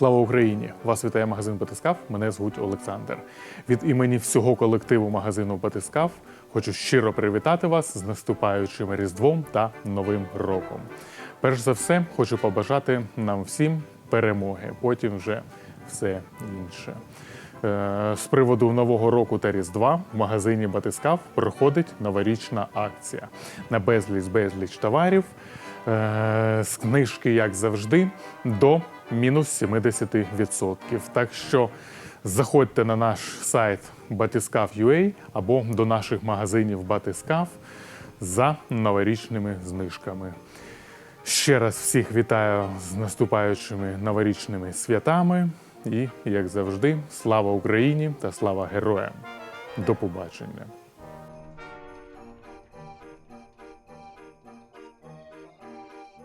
Слава Україні! Вас вітає магазин Батискав. Мене звуть Олександр. Від імені всього колективу магазину Батискав хочу щиро привітати вас з наступаючим Різдвом та Новим роком. Перш за все, хочу побажати нам всім перемоги. Потім вже все інше. Е, З приводу нового року та Різдва в магазині Батискав проходить новорічна акція на безліч безліч товарів. е, З книжки, як завжди, до мінус 70%. Так що заходьте на наш сайт Batiskav.ua або до наших магазинів Батискав за новорічними знижками. Ще раз всіх вітаю з наступаючими новорічними святами. І, як завжди, слава Україні та слава героям. До побачення.